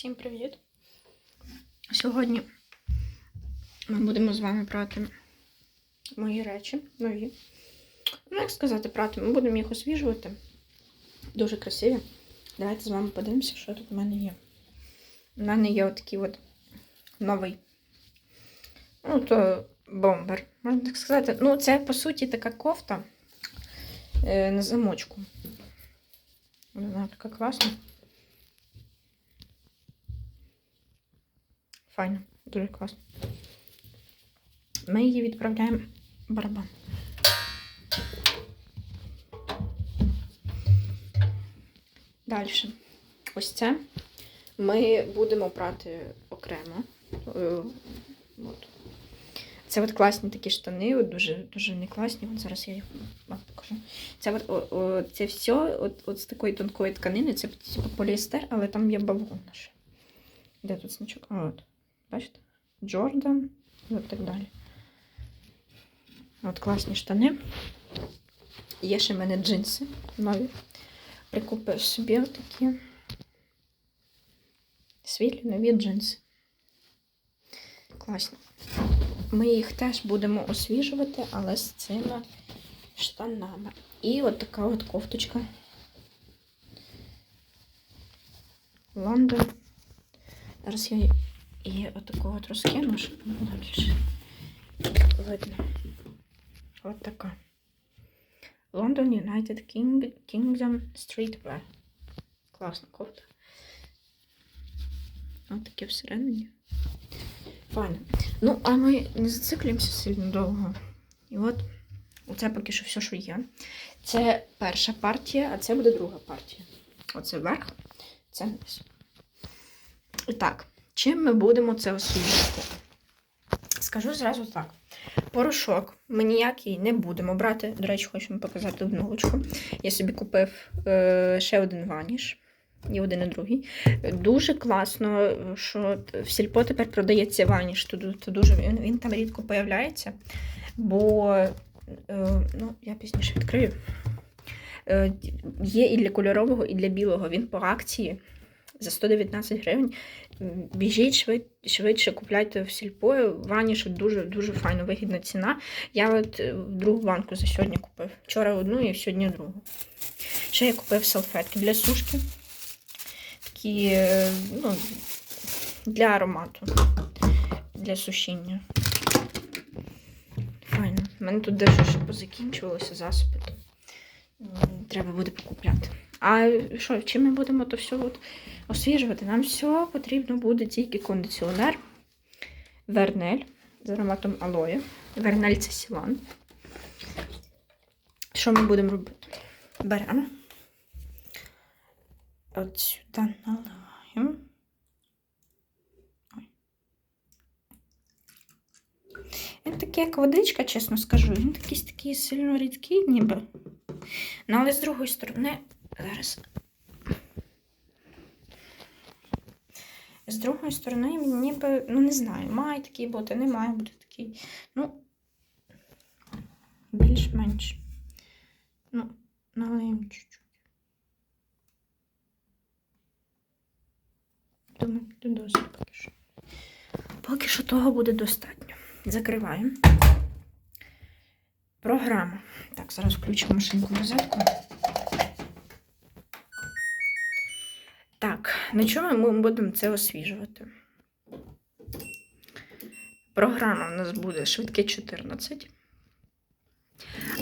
Всім привіт! Сьогодні ми будемо з вами прати мої речі нові. Ну, як сказати, прати, ми будемо їх освіжувати. Дуже красиві. Давайте з вами подивимося, що тут в мене є. У мене є отакий от новий. Ну, то бомбер. Можна так сказати. Ну, це, по суті, така кофта е, на замочку. Вона така класна. Файно, дуже класно. Ми її відправляємо в барабан. Далі. Ось це ми будемо прати окремо. Е, От. Це от класні такі штани, от дуже дуже вони класні. От зараз я їх вам покажу. Це от, о, о, це все от, от з такої тонкої тканини, це типу поліестер, але там є бавовна ще. Де тут значок? От. Бачите? Джордан і от так далі. От класні штани. Є ще в мене джинси нові. Прикупив собі отакі світлі нові джинси. Класні. Ми їх теж будемо освіжувати, але з цими штанами. І от така от кофточка. Лондон. Зараз я її отаку от розкину, щоб було більше видно. От така. London United King, Kingdom Streetwear. Класна кофта. Ось таке всередині. Файно. Ну, а ми не зациклюємося сильно довго. І от оце поки що все, що є. Це перша партія, а це буде друга партія. Оце верх, це низ. І так, чим ми будемо це освіжувати? Скажу зразу так. Порошок ми ніякий не будемо брати. До речі, хочу вам показати обновочку. Я собі купив е, ще один ваніш. І один і другий. Дуже класно, що в сільпо тепер продається ваніш. То, то дуже, він, він там рідко появляється, бо е, ну, я пізніше відкрию. Е, є і для кольорового, і для білого. Він по акції за 119 гривень. Біжіть швид, швидше, купляйте в сільпо. Ваніш дуже дуже файно вигідна ціна. Я от е, другу банку за сьогодні купив. Вчора одну і сьогодні другу. Ще я купив салфетки для сушки такі е, ну, для аромату, для сушіння. Файно. У мене тут дещо ще позакінчувалося засоби. Треба буде покупляти. А що, чим ми будемо то все от освіжувати? Нам все потрібно буде тільки кондиціонер, вернель з ароматом алоє. Вернель це сілан. Що ми будемо робити? Беремо. От сюди наливаємо. Ой. Він такий, як водичка, чесно скажу. Він такий, такий сильно рідкий, ніби. Ну, але з другої сторони, зараз. З другої сторони, він ніби, ну не знаю, має такий бути, не має бути такий. Ну, більш-менш. Ну, налиємо чуть-чуть. Думаю, буде досить поки що. Поки що того буде достатньо. Закриваємо. Програма. Так, зараз включимо машинку розетку. На чому ми будемо це освіжувати? Програма у нас буде швидке 14.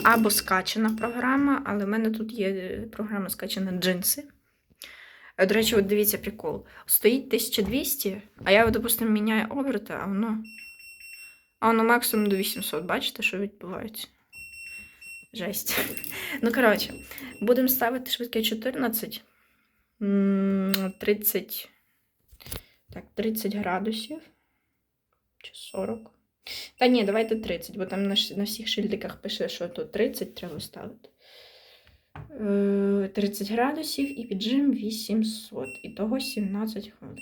Або скачана програма, але в мене тут є програма скачана джинси. Е, До речі, от дивіться прикол. Стоїть 1200, а я, допустимо, міняю оберти, а воно. А воно максимум до 800. Бачите, що відбувається? Жесть. Ну, коротше, будемо ставити швидке 14. М, 30. Так, 30 градусів. Чи 40. Та ні, давайте 30, бо там на, на всіх шильдиках пише, що тут 30 треба ставити. Е, 30 градусів і піджим 800. І того 17 хвилин.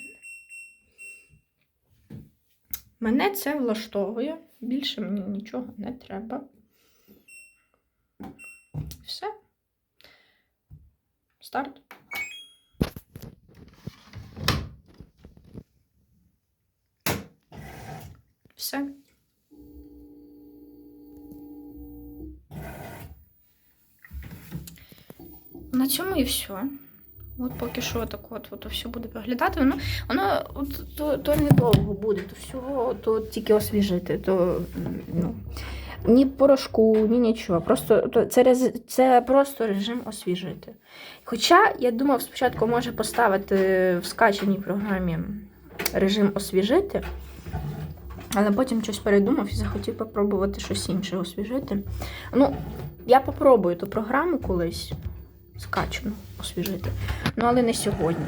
Мене це влаштовує. Більше мені нічого не треба. Все. Старт. Все. На цьому і все. От поки що так от, от все буде виглядати. Воно, воно от, то, то недовго буде, то все, то тільки освіжити. То, ну, ні порошку, ні нічого. Просто то це, це просто режим освіжити. Хоча я думав, спочатку може поставити в скачаній програмі режим освіжити, але потім щось передумав і захотів попробувати щось інше освіжити. Ну, я попробую ту програму колись скачану освіжити. Ну, але не сьогодні.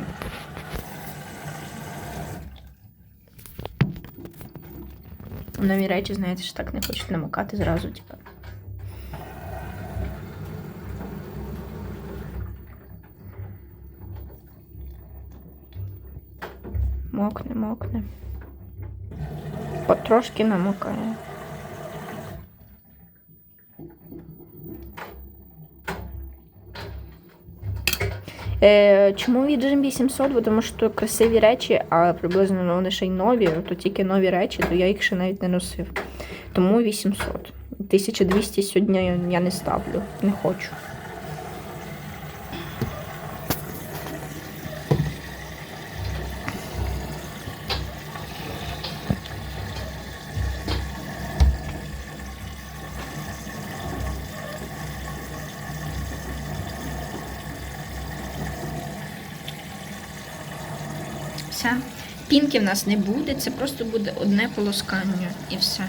Нові речі, знаєте, ж так не хочуть намокати зразу, типу. Мокне, мокне. Потрошки намокає. Е, чому віджим 800? Бо Тому що красиві речі, а приблизно ну, вони ще й нові, то тільки нові речі, то я їх ще навіть не носив. Тому 800. 1200 сьогодні я не ставлю, не хочу. Все. Пінки в нас не буде, це просто буде одне полоскання і все.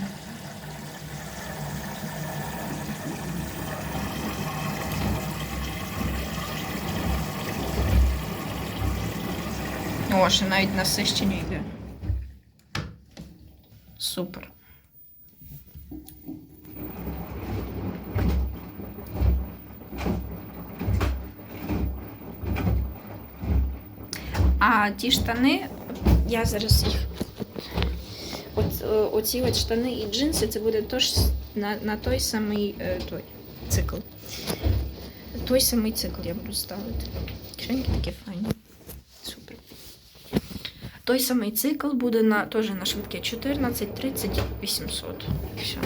О, ще навіть насищення йде. Супер. А ті штани, я зараз їх. От, е, оці от штани і джинси, це буде тож на, на той самий е, той цикл. Той самий цикл я буду ставити. Кишеньки такі файні. Супер. Той самий цикл буде на, теж на швидке 14, 30, 800. Все.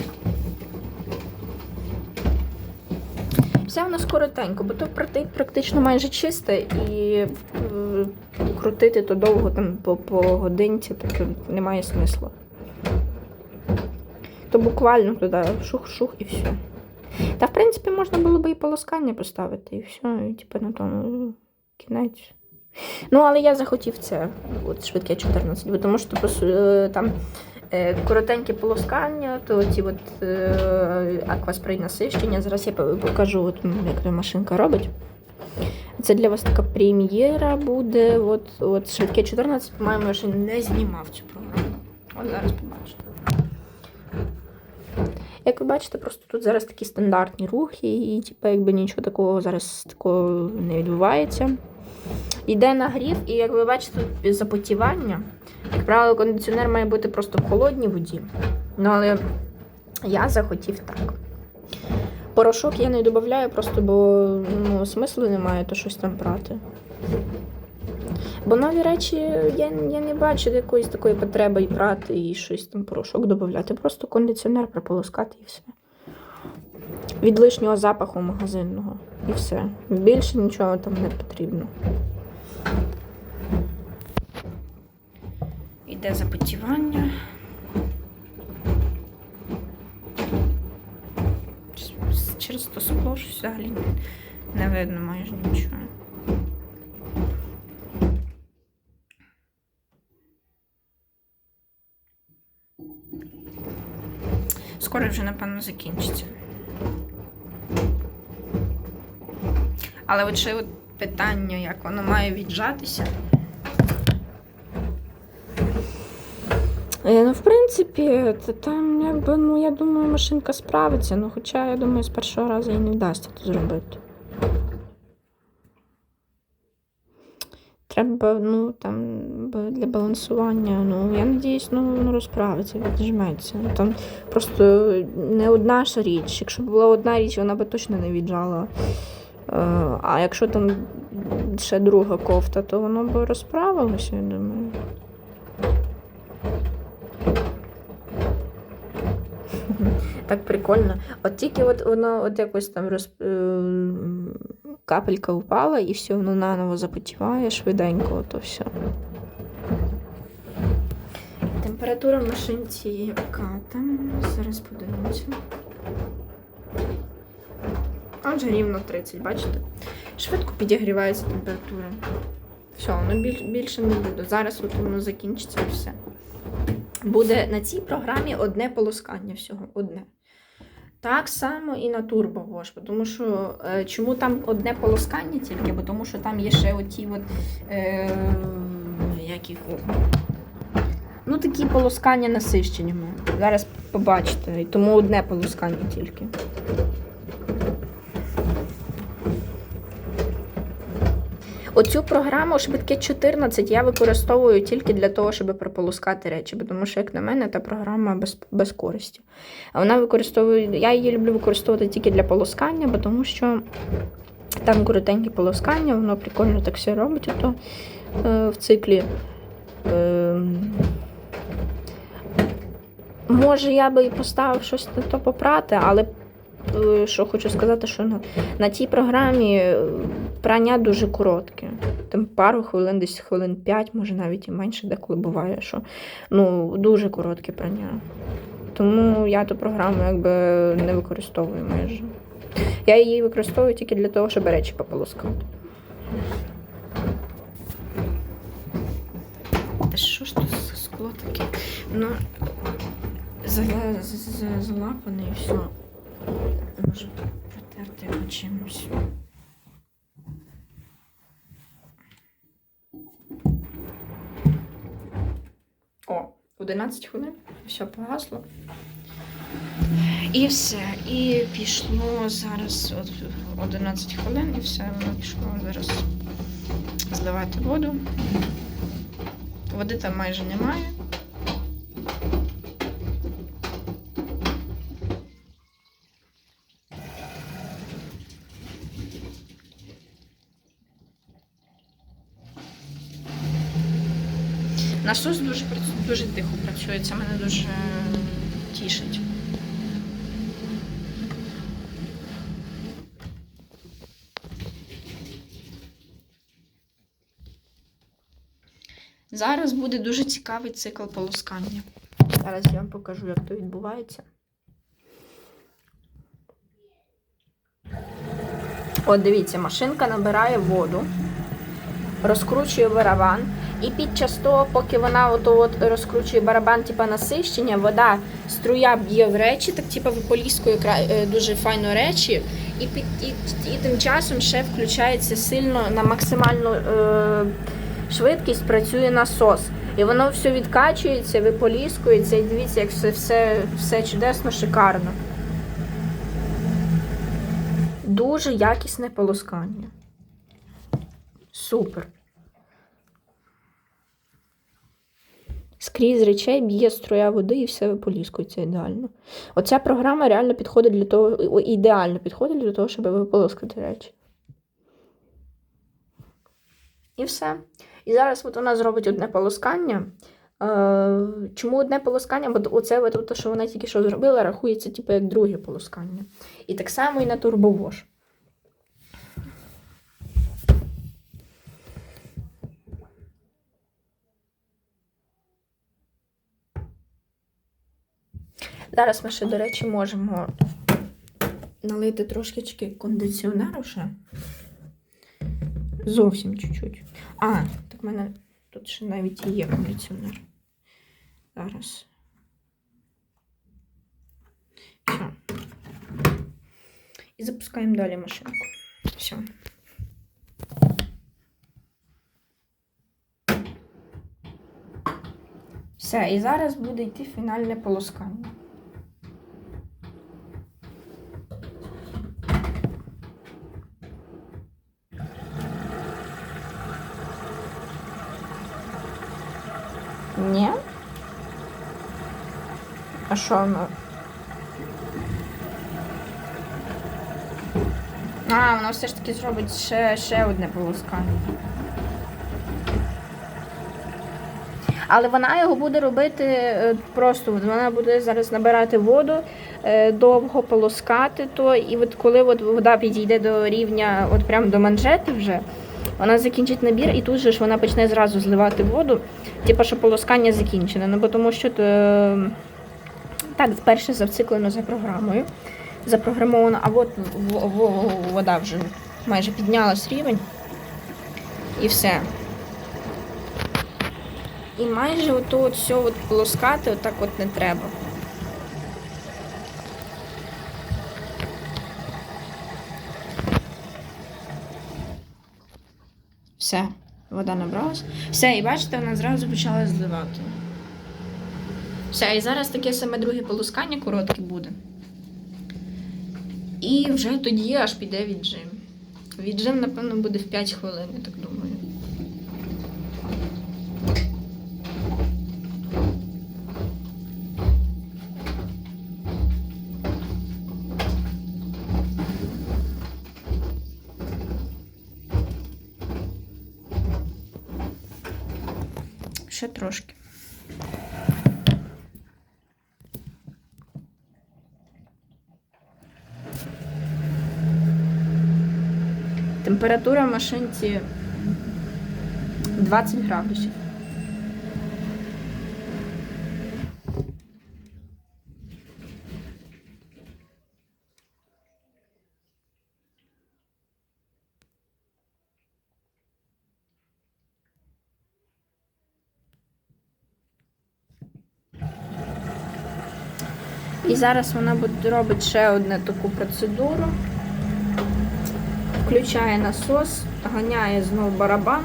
Все в нас коротенько, бо то практично майже чисте і крутити то довго там по, по годинці, тобто немає смислу. То буквально туди шух-шух і все. Та в принципі можна було би і полоскання поставити, і все, і типу на тому кінець. Ну, але я захотів це, от швидке 14, тому що е, там коротеньке полоскання, то ці от е, акваспрей насищення. Зараз я покажу, от, як машинка робить. Це для вас така прем'єра буде. От, от швидке 14, по-моєму, я ще не знімав цю програму. От зараз побачите. Як ви бачите, просто тут зараз такі стандартні рухи, і типу, якби нічого такого зараз такого не відбувається. Йде нагрів, і як ви бачите, тут запотівання. Як правило, кондиціонер має бути просто в холодній воді. Ну, але я захотів так. Порошок я не додаю, просто бо ну, смислу немає то щось там прати. Бо нові речі я, я не бачу якоїсь такої потреби і прати, і щось там порошок додати. Просто кондиціонер прополоскати і все. Від лишнього запаху магазинного. І все. Більше нічого там не потрібно. Іде запотівання. Через- то скло ж взагалі не видно майже нічого. Скоро вже, напевно, закінчиться. Але от ще от питання, як воно має віджатися. Е, Ну, в принципі, та там, якби, ну, я думаю, машинка справиться. Ну, хоча, я думаю, з першого разу їй не вдасться це зробити. Треба, ну, там, для балансування, ну, я надіюсь, ну, воно розправиться, віджметься. Ну, там просто не одна ж річ. Якщо була одна річ, вона би точно не віджала. Е, А якщо там ще друга кофта, то воно б розправилося, я думаю. Так прикольно. От тільки от воно от якось там роз... е, капелька впала і все, воно наново запотіває швиденько, то все. Температура в машинці яка там? Зараз подивимося. Отже, рівно 30, бачите? Швидко підігрівається температура. Все, воно більше не буде. Зараз от воно закінчиться і все. Буде на цій програмі одне полоскання всього. Одне. Так само і на Wash, тому що е, чому там одне полоскання тільки? Бо тому що там є ще оті от, е, як їх, ну такі полоскання насищеннями. Зараз побачите. І тому одне полоскання тільки. Оцю програму швидке 14 я використовую тільки для того, щоб прополоскати речі, тому що, як на мене, та програма без, без користі. А вона використовує, я її люблю використовувати тільки для полоскання, тому що там коротенькі полоскання, воно прикольно так все робить ото, е, в циклі. Е, може, я би і поставив щось на то попрати, але е, що хочу сказати, що на, на тій програмі е, прання дуже коротке. Там пару хвилин, десь хвилин 5, може навіть і менше деколи буває, що ну, дуже коротке прання. Тому я ту програму якби не використовую майже. Я її використовую тільки для того, щоб речі пополоскати. Що ж тут за скло таке? Ну, залапане і все. Може протерти його чимось. О, 11 хвилин. Все погасло. І все. І пішло зараз от 11 хвилин, і все, воно пішло зараз зливати воду. Води там майже немає. Насос дуже, дуже тихо працює, це мене дуже тішить. Зараз буде дуже цікавий цикл полоскання. Зараз я вам покажу, як то відбувається. От дивіться, машинка набирає воду, розкручує барабан, і під час того, поки вона от розкручує барабан, типа насищення, вода, струя б'є в речі, так типа виполіскує е, дуже файно речі, і, під, і, і тим часом ще включається сильно на максимальну е, швидкість працює насос. І воно все відкачується, виполіскується, і дивіться, як все, все, все чудесно, шикарно. Дуже якісне полоскання. Супер. Скрізь речей б'є струя води і все виполіскується ідеально. Оця програма реально підходить для того, ідеально підходить для того, щоб виполоскати речі. І все. І зараз от вона зробить одне полоскання. Е, чому одне полоскання? Бо оце, те, що вона тільки що зробила, рахується типу, як друге полоскання. І так само і на турбовош. Зараз ми ще, до речі, можемо налити трошечки кондиціонеру ще. Зовсім чуть-чуть. А, так в мене тут ще навіть і є кондиціонер. Зараз. Все. І запускаємо далі машинку. Все. Все, і зараз буде йти фінальне полоскання. Ні? А що воно? А, воно все ж таки зробить ще, ще одне полоскання. Але вона його буде робити е, просто. Вона буде зараз набирати воду, е, довго полоскати то, і от коли от вода підійде до рівня, от прямо до манжети вже, вона закінчить набір, і тут же ж вона почне зразу зливати воду, типу, що полоскання закінчене. Ну, бо тому що то, е, так, перше завциклено за програмою. Запрограмовано, а от вода вже майже піднялась рівень. І все. І майже ото от все от полоскати отак от не треба. Все, вода набралась. Все, і бачите, вона зразу почала зливати. Все, і зараз таке саме друге полоскання коротке буде. І вже тоді аж піде віджим. Віджим, напевно, буде в 5 хвилин, я так думаю. Ще трошки. Температура в машинці 20 градусів. І зараз вона буде робити ще одну таку процедуру. Включає насос, ганяє знову барабан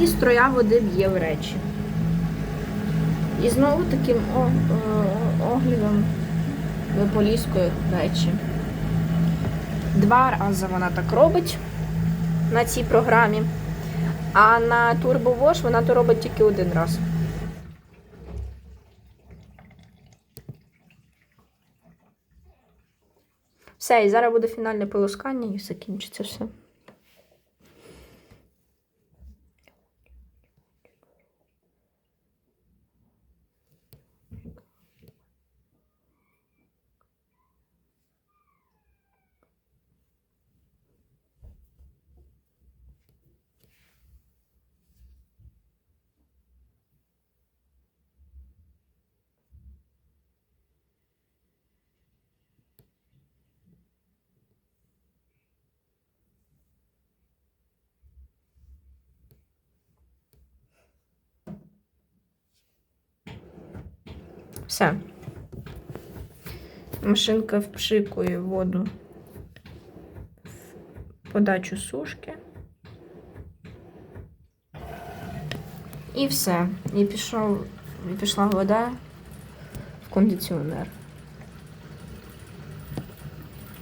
і строя води б'є в речі. І знову таким оглядом виполіскує речі. Два рази вона так робить на цій програмі, а на Turbo Wash вона то робить тільки один раз. Все, і зараз буде фінальне полоскання і закінчиться все. Все. Машинка впшикує воду в подачу сушки. І все. І пішов, і пішла вода в кондиціонер.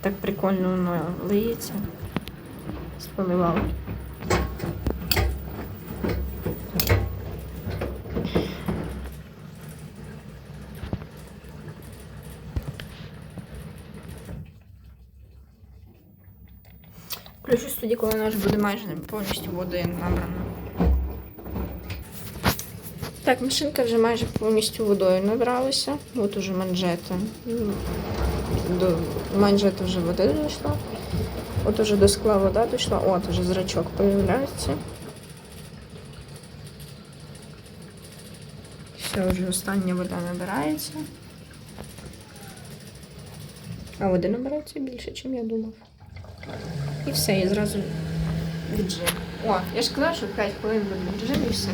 Так прикольно воно лиється. Спаливало. Включусь тоді, коли вона вже буде майже повністю водою набрана. Так, машинка вже майже повністю водою набралася. От уже манжета. До манжета вже вода дійшла. От уже до скла вода дійшла. От уже зрачок появляється. Все, вже остання вода набирається. А води набирається більше, ніж я думав. І все, і зразу віджим. О, я ж казала, що 5 хвилин буде віджим і все.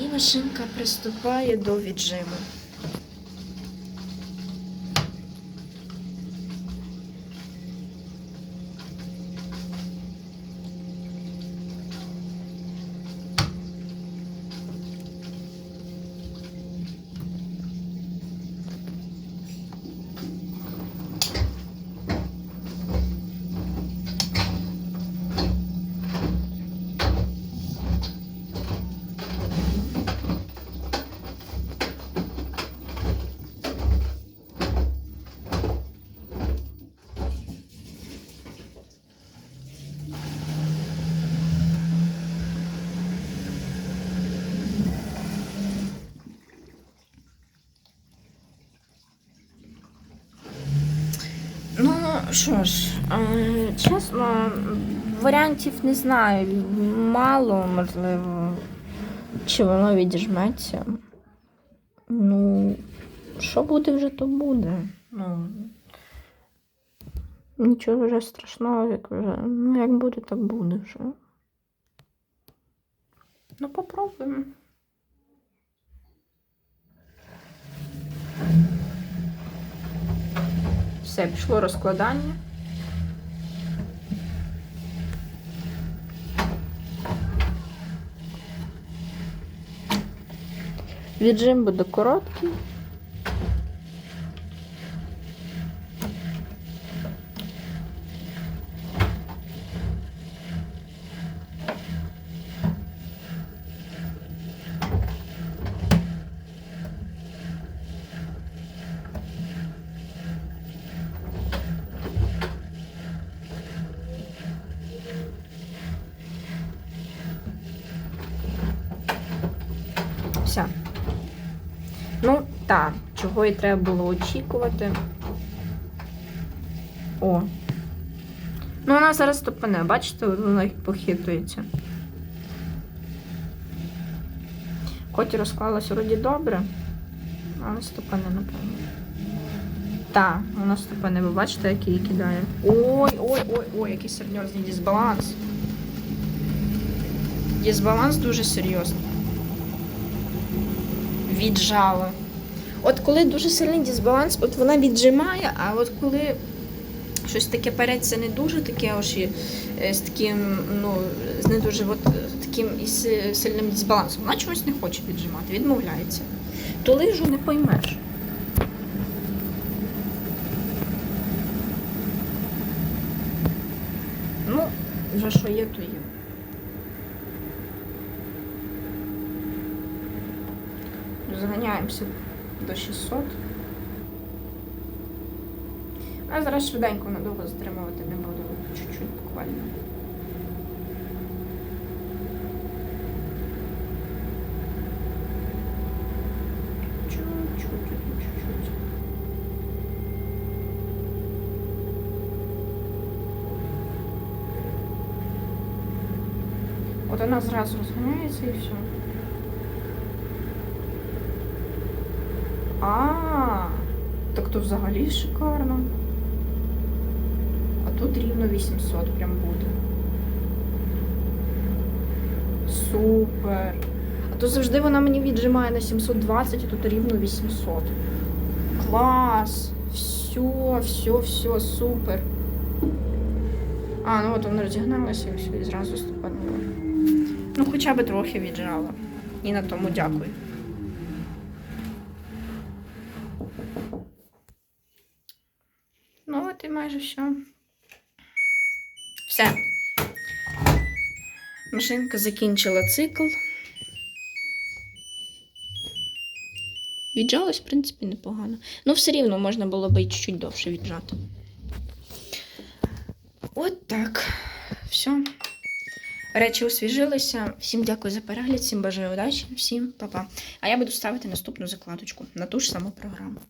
І машинка приступає до віджиму. Що ж, е, чесно, варіантів не знаю. Мало, можливо. Чи воно відіжметься. Ну, що буде вже, то буде. Ну, нічого вже страшного, як вже. Ну, як буде, так буде вже. Ну, попробуємо. Все, пішло розкладання. Віджим буде короткий. Все. Ну, так, чого і треба було очікувати. О. Ну, вона зараз топане, бачите, вона похитується. Хоч і розклалась вроді добре, але стопане, напевно. Так, вона стопане, ви бачите, як її кидає. Ой, ой, ой, ой, який серйозний дисбаланс. Дисбаланс дуже серйозний. Віджала. От коли дуже сильний дисбаланс, от вона віджимає, а от коли щось таке переться не дуже таке аж і, е, з таким, ну, з не дуже от, таким і сильним дисбалансом, вона чогось не хоче віджимати, відмовляється. То лижу не поймеш. Ну, вже що є, то є. Зганяємося до 600. А зараз швиденько надовго затримувати не буду. Чуть-чуть буквально. От вона зразу розганяється і все. То взагалі шикарно. А тут рівно 800 прям буде. Супер. А то завжди вона мені віджимає на 720, а тут рівно 800. Клас! Все, все, все, супер. А, ну от вона розігналася і все, і зразу ступанула. Ну, хоча б трохи віджала. І на тому дякую. Ну, от і майже все. Все. Машинка закінчила цикл. Віджалась, в принципі, непогано. Ну, все рівно можна було би і чуть-чуть довше віджати. От так. Все. Речі освіжилися. Всім дякую за перегляд, всім бажаю удачі, всім па-па. А я буду ставити наступну закладочку на ту ж саму програму.